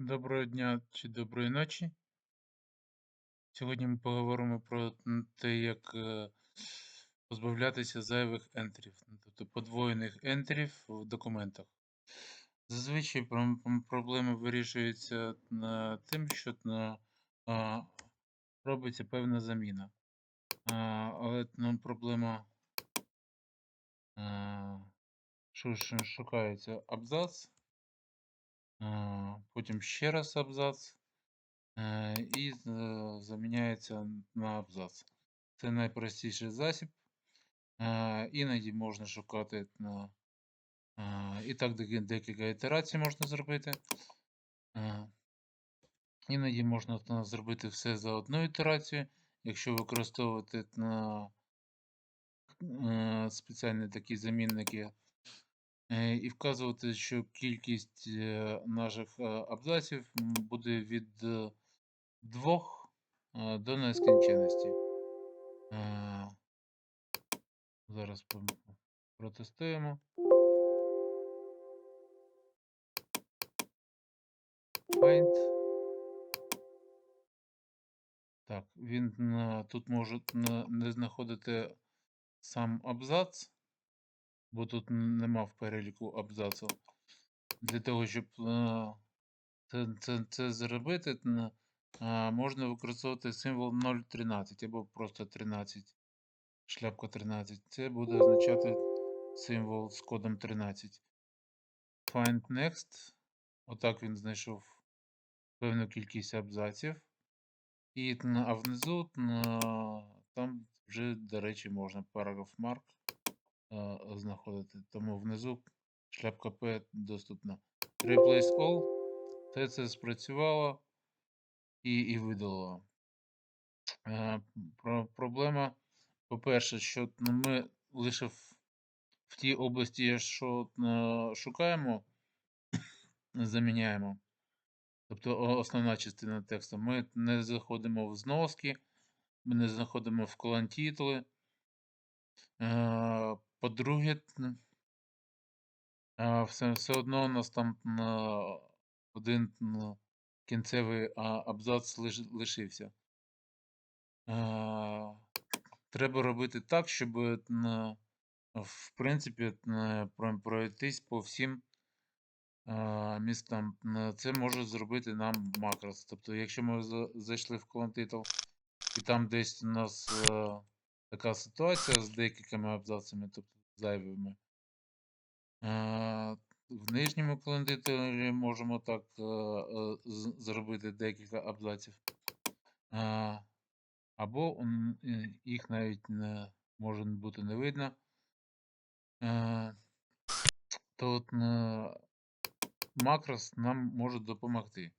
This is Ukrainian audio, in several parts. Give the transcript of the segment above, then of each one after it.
Доброго дня чи доброї ночі. Сьогодні ми поговоримо про те, як е, позбавлятися зайвих ентерів, ну, тобто подвоєних ентерів в документах. Зазвичай проблема вирішується тим, що робиться певна заміна. Але ну, проблема шукається абзац, потім ще раз абзац. І е, заміняється на абзац. Це найпростіший засіб. Іноді можна шукати на. І так декілька ітерацій можна зробити. Е, Іноді можна зробити все за одну ітерацію, якщо використовувати на спеціальні такі замінники. Е, І вказувати, що кількість е, наших е, абзаців буде від двох до нескінченності. Зараз протестуємо. Find. Так, він тут може не знаходити сам абзац, бо тут нема в переліку абзацу. Для того, щоб е, це, це, це зробити, е, можна використовувати символ 0.13 або просто 13, шляпка 13. Це буде означати символ з кодом 13. Find next. Отак він знайшов певну кількість абзаців. І а внизу там вже, до речі, можна mark е, знаходити. Тому внизу шляпка P доступна. Replace all. Все це спрацювало і, і видало. Е, про, проблема, по-перше, що ну, ми лише в, в тій області, що е, шукаємо, заміняємо. Тобто основна частина тексту. Ми не заходимо в зноски, ми не заходимо в колон-тітли. По-друге, все, все одно у нас там один кінцевий а, абзац лишився. Треба робити так, щоб в принципі пройтись по всім містам. Це може зробити нам макрос. Тобто, якщо ми зайшли в колон титул і там десь у нас така ситуація з декількома абзацами, тобто зайвими. Е, В нижньому колон-титулі можемо так е, е, зробити декілька абзаців. Або їх навіть не може бути не видно. То от макрос нам може допомогти.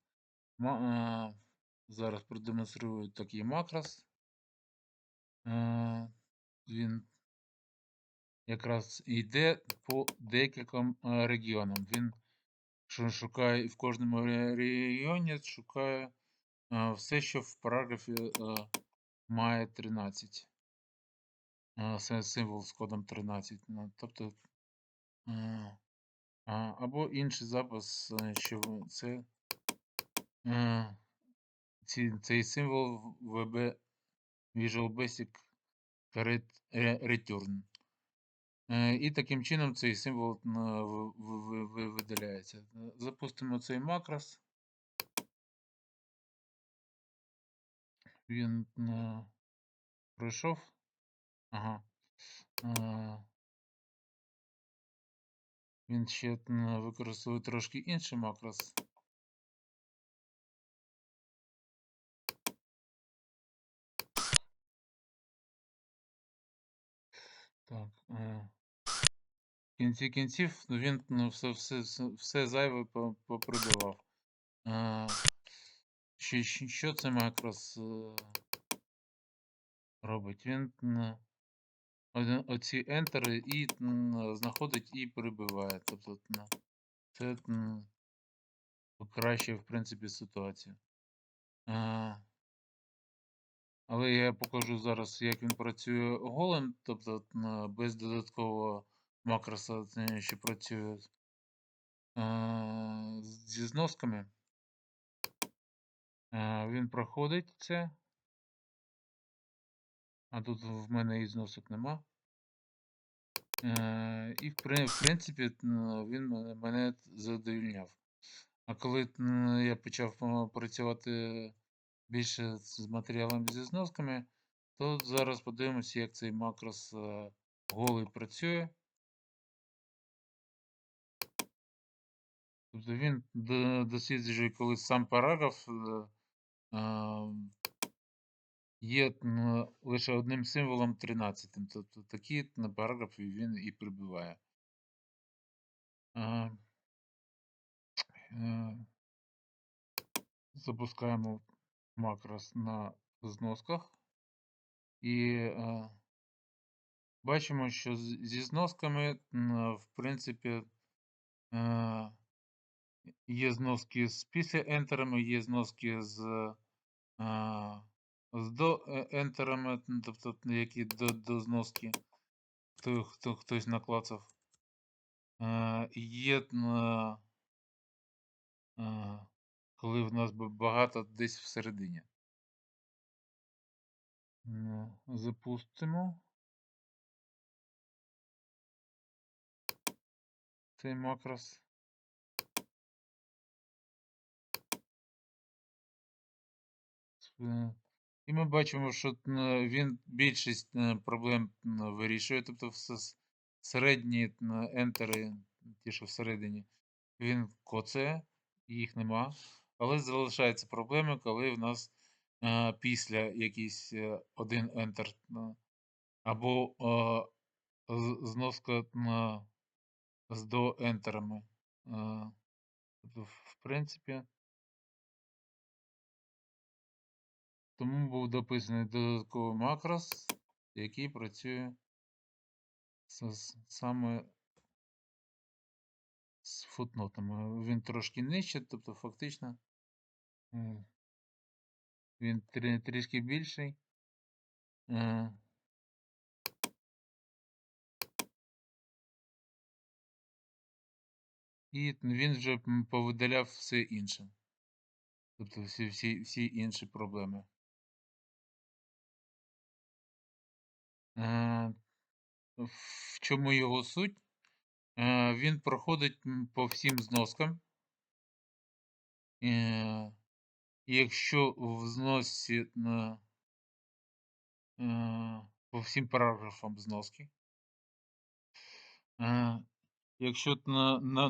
Зараз продемонструю такий макрос. Він якраз йде по декільком е, регіонам. Він шукає в кожному регіоні, шукає е, все, що в параграфі е, має 13. Е, Це символ з кодом 13. Ну, Тобто, або інший запис, що це цей символ VB Visual Basic Return. Е, І таким чином цей символ е, видаляється. Е, Запустимо цей макрос. Він пройшов. Ага. Він ще використовує трошки інший макрос. Так. В кінці кінців ну, він ну, все, все, все, зайве по- поприбивав. Е, Що, що це макрос е, робить? Він оці ентери і знаходить і перебиває. Тобто це покращує, в принципі, ситуацію. Е, Але я покажу зараз, як він працює голим, тобто без додаткового макроса, е, що працює е, зі зносками. Е, Він проходить це. А тут в мене і зносок нема. І в принципі він мене- задовільняв. А коли я почав працювати більше з матеріалами зі зносками, то зараз подивимося, як цей макрос е, голий працює. Тобто він до- досліджує, коли сам параграф е, е, є лише одним символом 13. Тобто такі на параграфі він і прибиває. Е, е, Запускаємо макрос на зносках. І бачимо, що зі зносками, в принципі, є зноски з після ентерами, є зноски з, е, з до е, ентерами, тобто які до, до зноски, хто, хто, хтось наклацав. Е, є, коли в нас багато десь всередині. Ну, Запустимо. цей макрос. І ми бачимо, що е, він більшість е, проблем е, вирішує, тобто середні е, ентери, ті, що всередині, він коцає, їх нема. Але залишаються проблеми, коли в нас е, після якийсь е, один ентер е, або е, зноска з до ентерами. Е, тобто, в принципі. Тому був дописаний додатковий макрос, який працює з, саме з футнотами. Він трошки нижче, тобто фактично він трі- трішки більший. Е, І він вже повидаляв все інше. Тобто всі, всі, всі інші проблеми. Е, В чому його суть? Е, Він проходить по всім зноскам. Е, якщо в зносі е, по всім параграфам зноски, якщо на, на,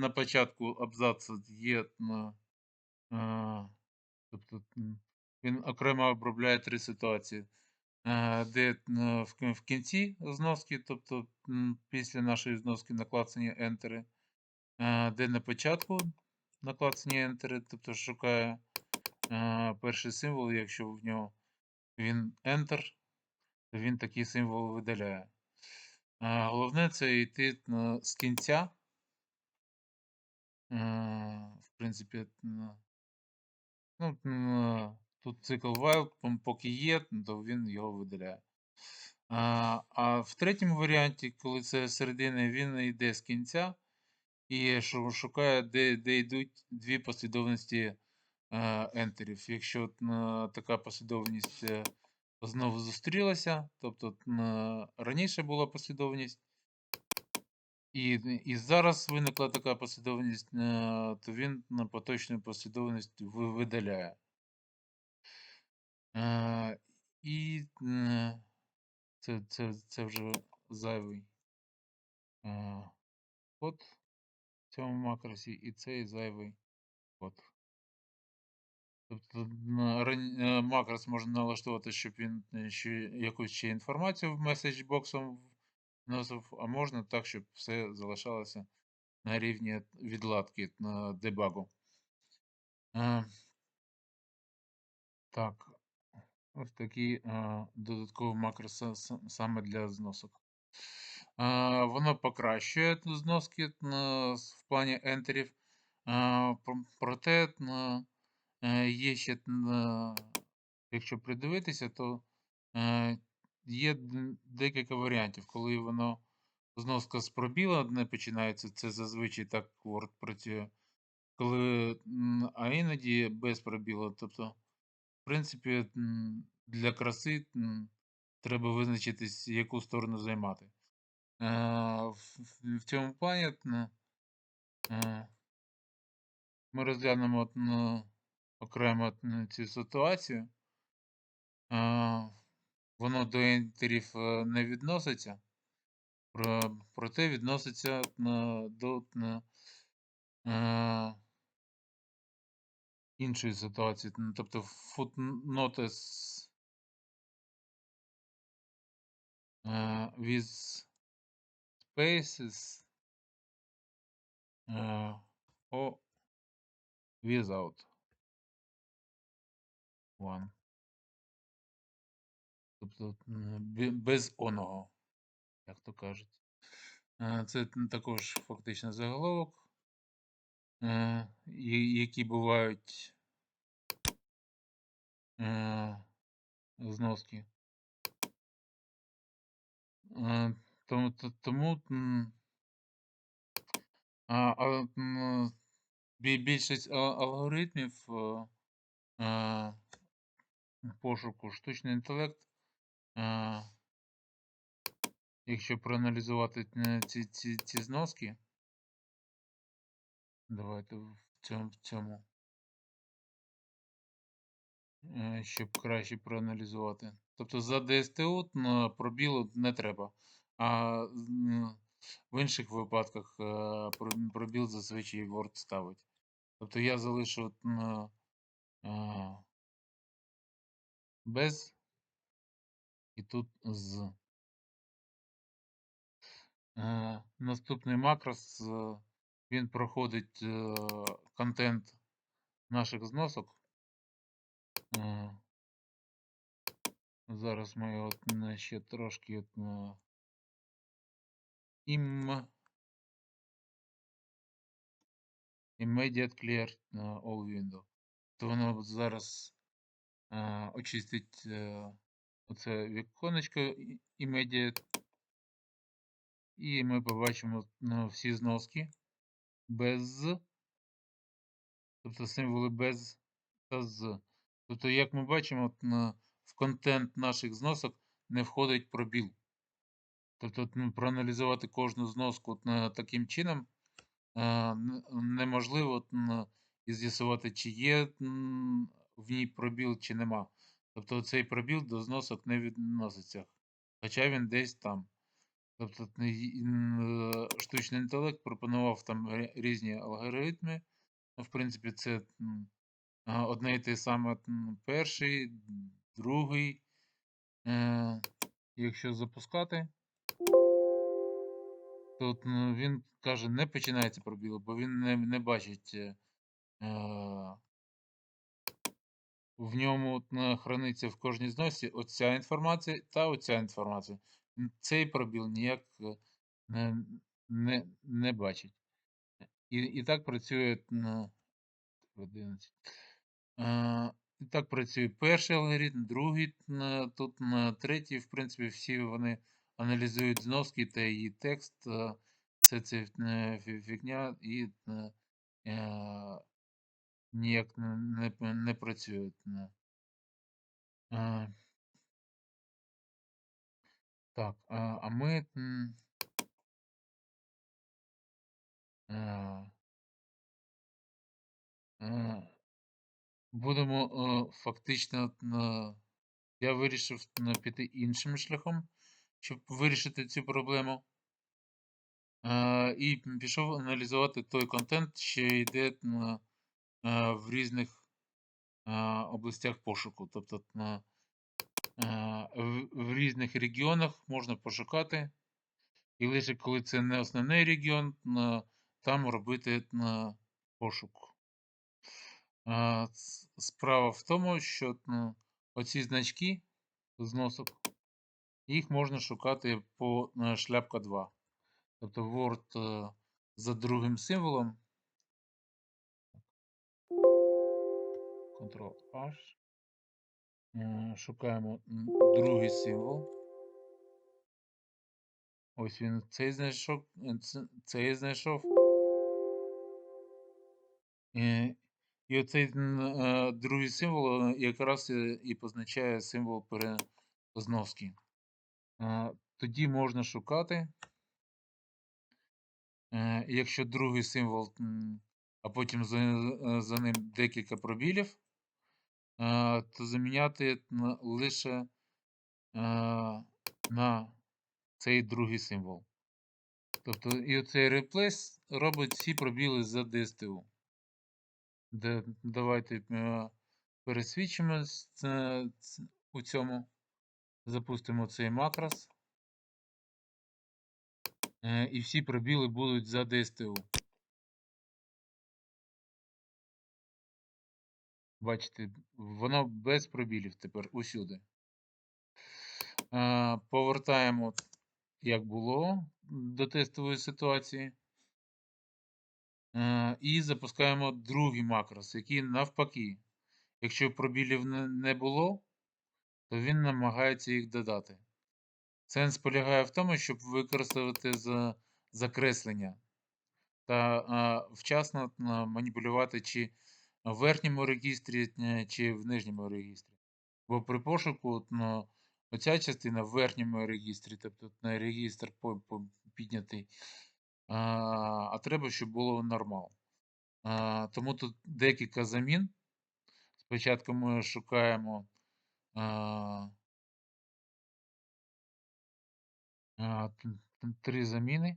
на початку абзацу є на, тобто він окремо обробляє три ситуації, де в, кінці зноски, тобто після нашої зноски наклацані е, де на початку наклацані ентери, тобто шукає перший символ, якщо в нього він Enter, то він такий символ видаляє. Головне це йти з кінця. В принципі, ну, на- тут цикл while, поки є, то він його видаляє. А, а в третьому варіанті, коли це середина, він йде з кінця і шукає, де, де йдуть дві послідовності е, ентерів. Якщо е, така послідовність е, знову зустрілася, тобто раніше була послідовність, і, і зараз виникла така послідовність, то він на поточну послідовність видаляє. Е, І е, це, це, це вже зайвий е, код в цьому макросі, і цей зайвий код. Тобто макрос можна налаштувати, щоб він ще якусь ще інформацію в меседжбоксом вносив, а можна так, щоб все залишалося на рівні відладки на дебагу. Так, ось такий е, додатковий макрос са- са- саме для зносок. Воно покращує зноски в плані ентерів, проте е, є ще, якщо придивитися, то е, є декілька варіантів, коли воно зноска з пробіла не починається, це зазвичай так Word працює. А а іноді без пробілу. Тобто, в принципі, для краси треба визначитись, яку сторону займати. В, цьому плані ми розглянемо м, окремо м, цю ситуацію. Воно до інтерів е, не відноситься, про- проте відноситься на, до іншої ситуації. Н- Тобто footnotes е, with spaces е, or without one. Тобто без оного, як то кажуть. Е, Це також фактично заголовок, які бувають е, зноски. Тому, т- тому більшість а- алгоритмів е, е, пошуку штучний інтелект, якщо проаналізувати е, ці, ці, ці зноски, давайте в цьому, в цьому е, щоб краще проаналізувати. Тобто за ДСТУ пробілу не треба. А в інших випадках е, пробіл зазвичай Word ставить. Тобто я залишу на е, без і тут з. Е, Наступний макрос, він проходить е, контент наших зносок. Е, Зараз ми от, ще трошки от, е, ім Immediate Clear на All Window. То воно зараз е, очистить е, оце віконечко Immediate. І ми побачимо всі зноски без, тобто символи без та з. Тобто, як ми бачимо, в контент наших зносок не входить пробіл. Тобто, ну, проаналізувати кожну зноску таким чином е, неможливо і з'ясувати, чи є в ній пробіл, чи нема. Тобто цей пробіл до зносок не відноситься, хоча він десь там. Тобто е, штучний інтелект пропонував там різні алгоритми. Ну, в принципі, це одне і те саме перший, другий. Е, Якщо запускати, то він каже, не починається пробіл, бо він не, не бачить. е, в ньому храниться в кожній зносі оця інформація та оця інформація. Цей пробіл ніяк е, не, не, не бачить. І, і так працює на 11. Е, І так працює перший алгоритм, другий, тут на третій, в принципі, всі вони аналізують зноски та її текст. Це це фігня і е, е, ніяк не, не, не працює. Так, а, ми будемо фактично. Я вирішив піти іншим шляхом, щоб вирішити цю проблему. І пішов аналізувати той контент, що йде в різних областях пошуку. Тобто на, в, різних регіонах можна пошукати. І лише коли це не основний регіон, там робити пошук. Справа в тому, що ну, оці значки зносок, їх можна шукати по е, шляпка 2. Тобто Word е, за другим символом. Ctrl-H. Е, Шукаємо другий символ. Ось він цей знайшов, е, цей знайшов. Е, І оцей другий символ якраз і позначає символ перезноски. Е, Тоді можна шукати. Якщо другий символ, а потім за, ним декілька пробілів, то заміняти лише на цей другий символ. Тобто і оцей replace робить всі пробіли за DSTU. Давайте пересвідчимо у цьому. Запустимо цей макрос. Е, і всі пробіли будуть за DSTU. Бачите, воно без пробілів тепер усюди. Е, повертаємо, як було до тестової ситуації. Е, і запускаємо другий макрос, який навпаки. Якщо пробілів не, було, то він намагається їх додати. Сенс полягає в тому, щоб використовувати закреслення та вчасно маніпулювати чи в верхньому регістрі, е, чи в нижньому регістрі. Бо при пошуку ну, оця частина в верхньому регістрі, тобто на регістр піднятий, а, а треба, щоб було нормал. А, тому тут декілька замін. Спочатку ми шукаємо а, а, три заміни.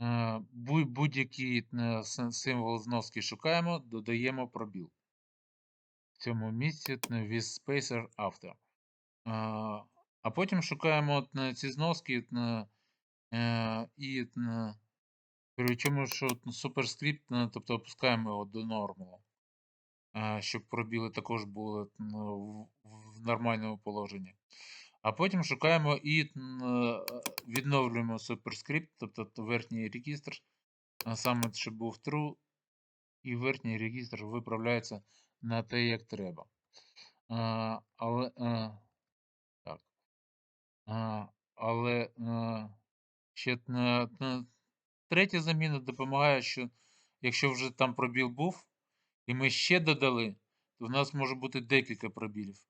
Е, бу- Будь-який е, символ зноски шукаємо, додаємо пробіл. В цьому місці е, with spacer after. Е, А потім шукаємо е, ці зноски е, е, і е, причому, що суперскрипт, е, тобто опускаємо його до нормалу, е, щоб пробіли також були е, в нормальному положенні. А потім шукаємо і е, відновлюємо суперскрипт, тобто верхній регістр, саме, щоб був true, і верхній регістр виправляється на те, як треба. А, але, а, так. А, але а, ще на, на, третя заміна допомагає, що якщо вже там пробіл був, і ми ще додали, то в нас може бути декілька пробілів.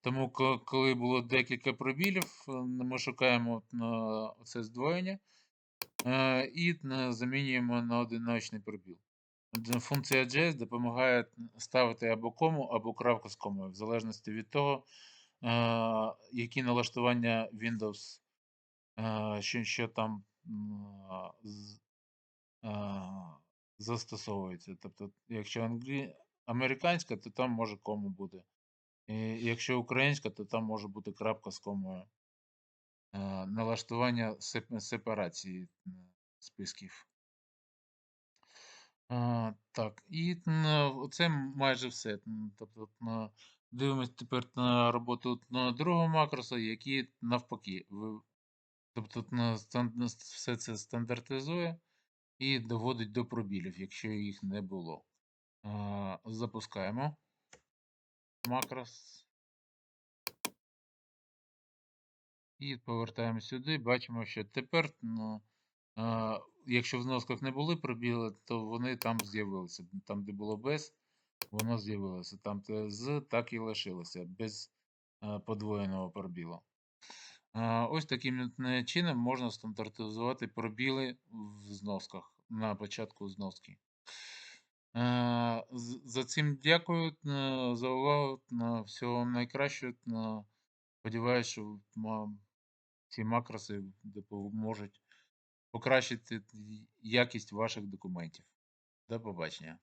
Тому, коли було декілька пробілів, е, ми шукаємо це здвоєння е, і замінюємо на одиночний пробіл. Функція JS допомагає ставити або кому, або крапку з комою, в залежності від того, е, які налаштування Windows, е, що, що там е, застосовується. Тобто, якщо англі... американська, то там може кому буде. І якщо українська, то там може бути крапка з комою. Е, Налаштування сепарації е, списків. Так, і це майже все. Тобто, дивимось тепер на роботу другого макроса, який навпаки. Тобто, все це стандартизує і доводить до пробілів, якщо їх не було. Запускаємо макрос. І повертаємо сюди. Бачимо, що тепер, ну, а, якщо в зносках не були пробіли, то вони там з'явилися. Там, де було без, воно з'явилося. Там де з, так і лишилося, без а, подвоєного пробілу. А, ось таким чином можна стандартизувати пробіли в зносках на початку зноски. Е, За цим дякую е, за увагу. е, Всього вам найкращого. е, Сподіваюсь, що ці макроси допоможуть покращити якість ваших документів. До побачення.